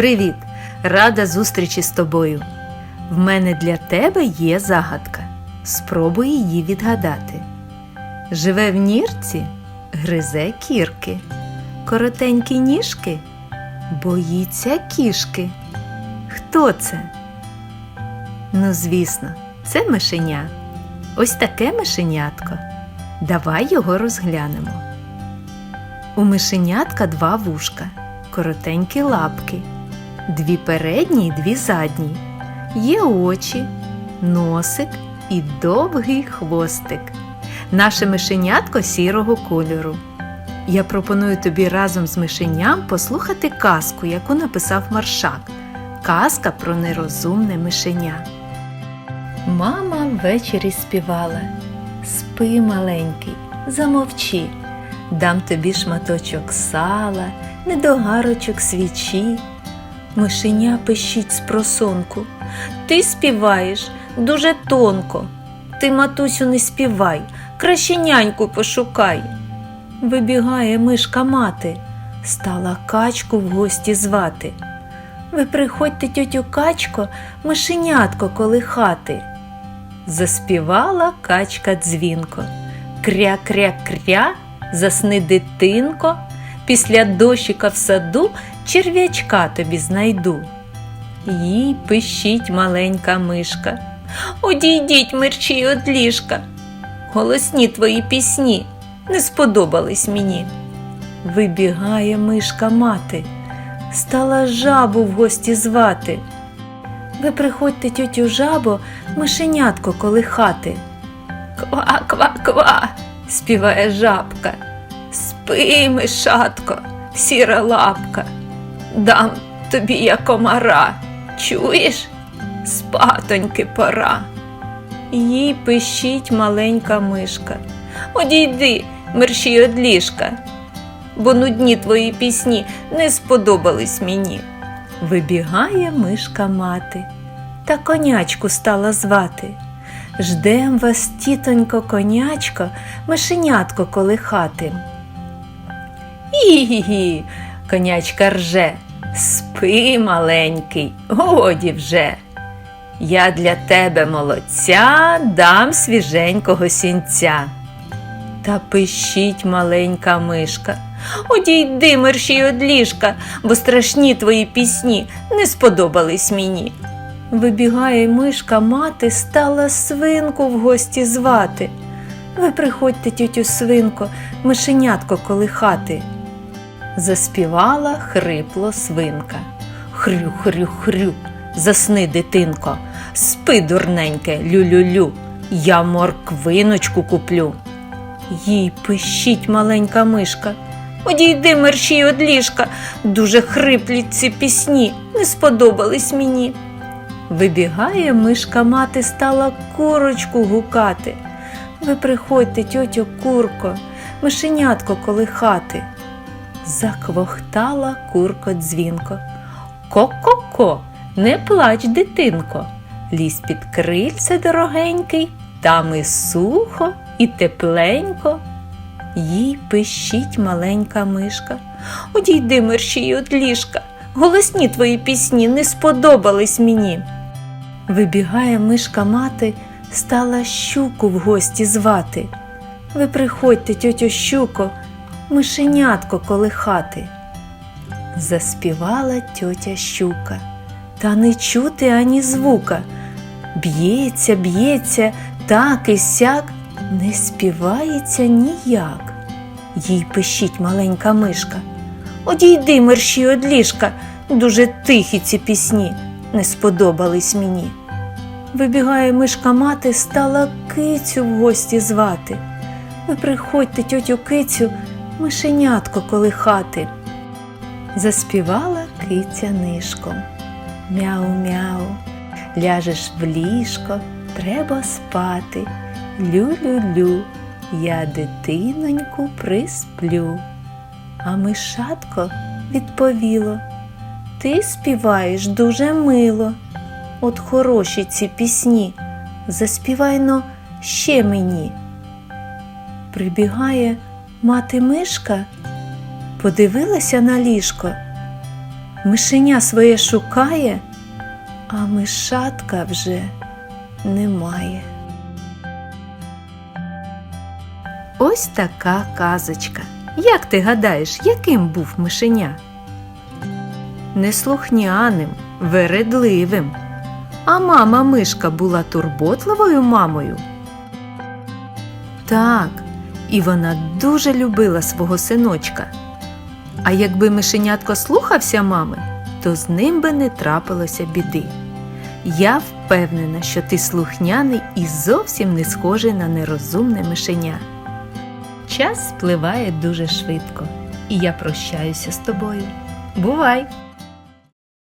Привіт! Рада зустрічі з тобою. В мене для тебе є загадка. Спробуй її відгадати. Живе в нірці, гризе кірки, коротенькі ніжки, боїться кішки. Хто це? Ну, звісно, це мишеня. Ось таке мишенятко. Давай його розглянемо. У мишенятка два вушка, коротенькі лапки, дві передні і дві задні. Є очі, носик і довгий хвостик. Наше мишенятко сірого кольору. Я пропоную тобі разом з мишеням послухати казку, яку написав Маршак. Казка про нерозумне мишеня. Мама ввечері співала. Спи, маленький, замовчи, дам тобі шматочок сала, недогарочок свічі. Мишеня пищить з просонку. Ти співаєш дуже тонко. Ти, матусю, не співай, краще няньку пошукай. Вибігає мишка мати, стала качку в гості звати. Ви приходьте, тьотю качко, мишенятко колихати. Заспівала качка дзвінко. Кря-кря-кря, засни дитинко, після дощика в саду черв'ячка тобі знайду. Їй пищить маленька мишка. Одійдіть мерчі од ліжка. Голосні твої пісні не сподобались мені. Вибігає мишка мати, стала жабу в гості звати. Ви приходьте, тьотю жабо, мишенятко колихати. Ква, ква, ква, співає жабка. Спи, мишатко, сіра лапка, дам тобі я комара. Чуєш? Спатоньки пора. Їй пищить маленька мишка. Одійди, мерщій од ліжка, бо нудні твої пісні не сподобались мені. Вибігає мишка мати, та конячку стала звати. Ждем вас, тітонько, конячко, мишенятко колихати. Гі-гі-гі, конячка рже, спи, маленький, годі вже. Я для тебе молодця дам свіженького сінця. Та пищить маленька мишка. Одійди, мерщій од ліжка, бо страшні твої пісні не сподобались мені. Вибігає мишка мати, стала свинку в гості звати. Ви приходьте, тютю свинко, мишенятко колихати. Заспівала хрипло свинка. Хрю, хрю, хрю, засни, дитинко, спи, дурненьке, лю-лю-лю, я морквиночку куплю. Їй пищить маленька мишка. Одійди мерщій од ліжка, дуже хриплі ці пісні, не сподобались мені. Вибігає мишка мати, стала курочку гукати. Ви приходьте, тьотю курко, мишенятко колихати. Заквохтала курко дзвінко. Ко-ко-ко, не плач, дитинко, лізь під крильце дорогенький, там і сухо, і тепленько. Їй пищить маленька мишка. Одійди мерщій від ліжка, голосні твої пісні не сподобались мені. Вибігає мишка мати, стала щуку в гості звати. Ви приходьте, тьотю щуко, мишенятко колихати. Заспівала тьотя щука, та не чути ані звука. Б'ється, б'ється, так і сяк, не співається ніяк. Їй пищить маленька мишка. Одійди, мерщій од ліжка, дуже тихі ці пісні, не сподобались мені. Вибігає мишка мати, стала кицю в гості звати. Ви приходьте, тьотю кицю, мишенятко колихати. Заспівала киця нишком. Мяу-мяу, ляжеш в ліжко, треба спати. Лю-лю-лю, я дитиноньку присплю. А мишатко відповіло, ти співаєш дуже мило. От хороші ці пісні, заспівайно ще мені. Прибігає мати мишка, подивилася на ліжко. Мишеня своє шукає, а мишатка вже немає. Ось така казочка. Як ти гадаєш, яким був мишеня? Неслухняним, вередливим. А мама мишка була турботливою мамою. Так, і вона дуже любила свого синочка. А якби мишенятко слухався мами, то з ним би не трапилося біди. Я впевнена, що ти слухняний і зовсім не схожий на нерозумне мишеня. Час спливає дуже швидко, і я прощаюся з тобою. Бувай!